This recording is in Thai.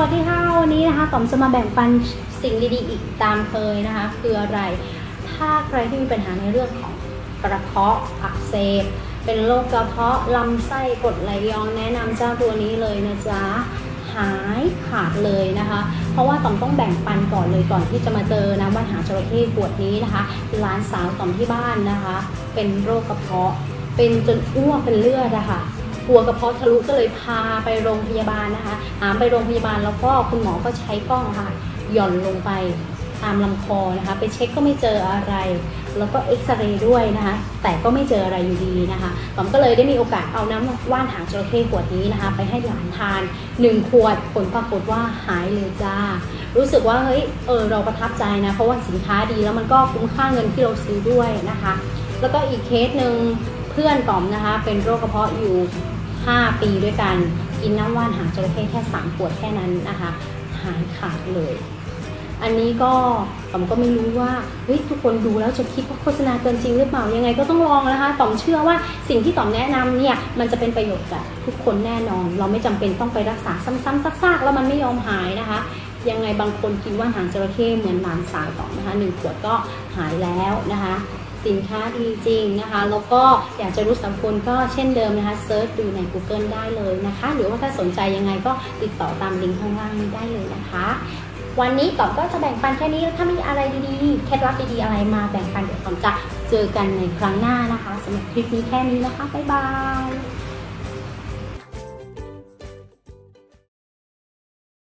วันนี้นะคะต่อมจะมาแบ่งปันสิ่งดีๆ อีกตามเคยนะคะ คืออะไร ถ้าใครที่มีปัญหาในเรื่องของกระเพาะอักเสบ เป็นโรคกระเพาะลำไส้กรดไหลย้อนแนะนำเจ้าตัวนี้เลยนะจ๊ะ หายขาดเลยนะคะ เพราะว่าต่อมต้องแบ่งปันก่อนเลยก่อนที่จะมาเจอนะวันหาจระเข้ขวดนี้นะคะ หลานสาวต่อมที่บ้านนะคะ เป็นโรคกระเพาะ เป็นจนอ้วกเป็นเลือดอะค่ะ กลัวกระเพาะทะลุก็เลยพาไปโรงพยาบาลนะคะ หามไปโรงพยาบาลแล้วก็คุณหมอก็ใช้กล้องค่ะ หย่อนลงไปตามลำคอนะคะ ไปเช็คก็ไม่เจออะไร แล้วก็เอ็กซเรย์ด้วยนะคะ แต่ก็ไม่เจออะไรอยู่ดีนะคะผมก็เลยได้มีโอกาสเอาน้ำว่านหางจระเข้ขวดนี้นะคะ ไปให้หลานทาน 1 ขวดผลปรากฏว่าหายเลยจ้า รู้สึกว่าเฮ้ยเออเราประทับใจนะ เพราะว่าสินค้าดีแล้วมันก็คุ้มค่าเงินที่เราซื้อด้วยนะคะ แล้วก็อีกเคสหนึ่งเพื่อนต๋อมนะคะ เป็นโรคกระเพาะอยู่ 5 ปีด้วยกัน กินน้ำว่านหางจระเข้แค่3ขวดแค่นั้นนะคะ หายขาดเลย อันนี้ก็ต๋อมก็ไม่รู้ว่าเฮ้ยทุกคนดูแล้วจะคิดว่าโฆษณาเกินจริงหรือเปล่ายังไงก็ต้องลองนะคะต๋อมเชื่อว่าสิ่งที่ต๋อมแนะนำเนี่ยมันจะเป็นประโยชน์กับทุกคนแน่นอน เราไม่จำเป็นต้องไปรักษาซ้ำๆซากๆแล้วมันไม่ยอมหายนะคะยังไงบางคนกินว่านหางจระเข้เหมือนหลานสาวต๋อมนะคะหนึ่งขวดก็หายแล้วนะคะ สินค้าดีจริงนะคะ แล้วก็อยากจะรู้สัมคนก็เช่นเดิมนะคะเซิร์ชดูใน Google ได้เลยนะคะ หรือว่าถ้าสนใจยังไงก็ติดต่อตามลิงก์ข้างล่างนี้ได้เลยนะคะ วันนี้ต่อก็จะแบ่งปันแค่นี้ ถ้ามีอะไรดีๆ เคล็ดลับดีๆ อะไรมาแบ่งปันเดี๋ยวต่อมจะเจอกันในครั้งหน้านะคะสำหรับคลิปนี้แค่นี้นะคะ บ๊ายบาย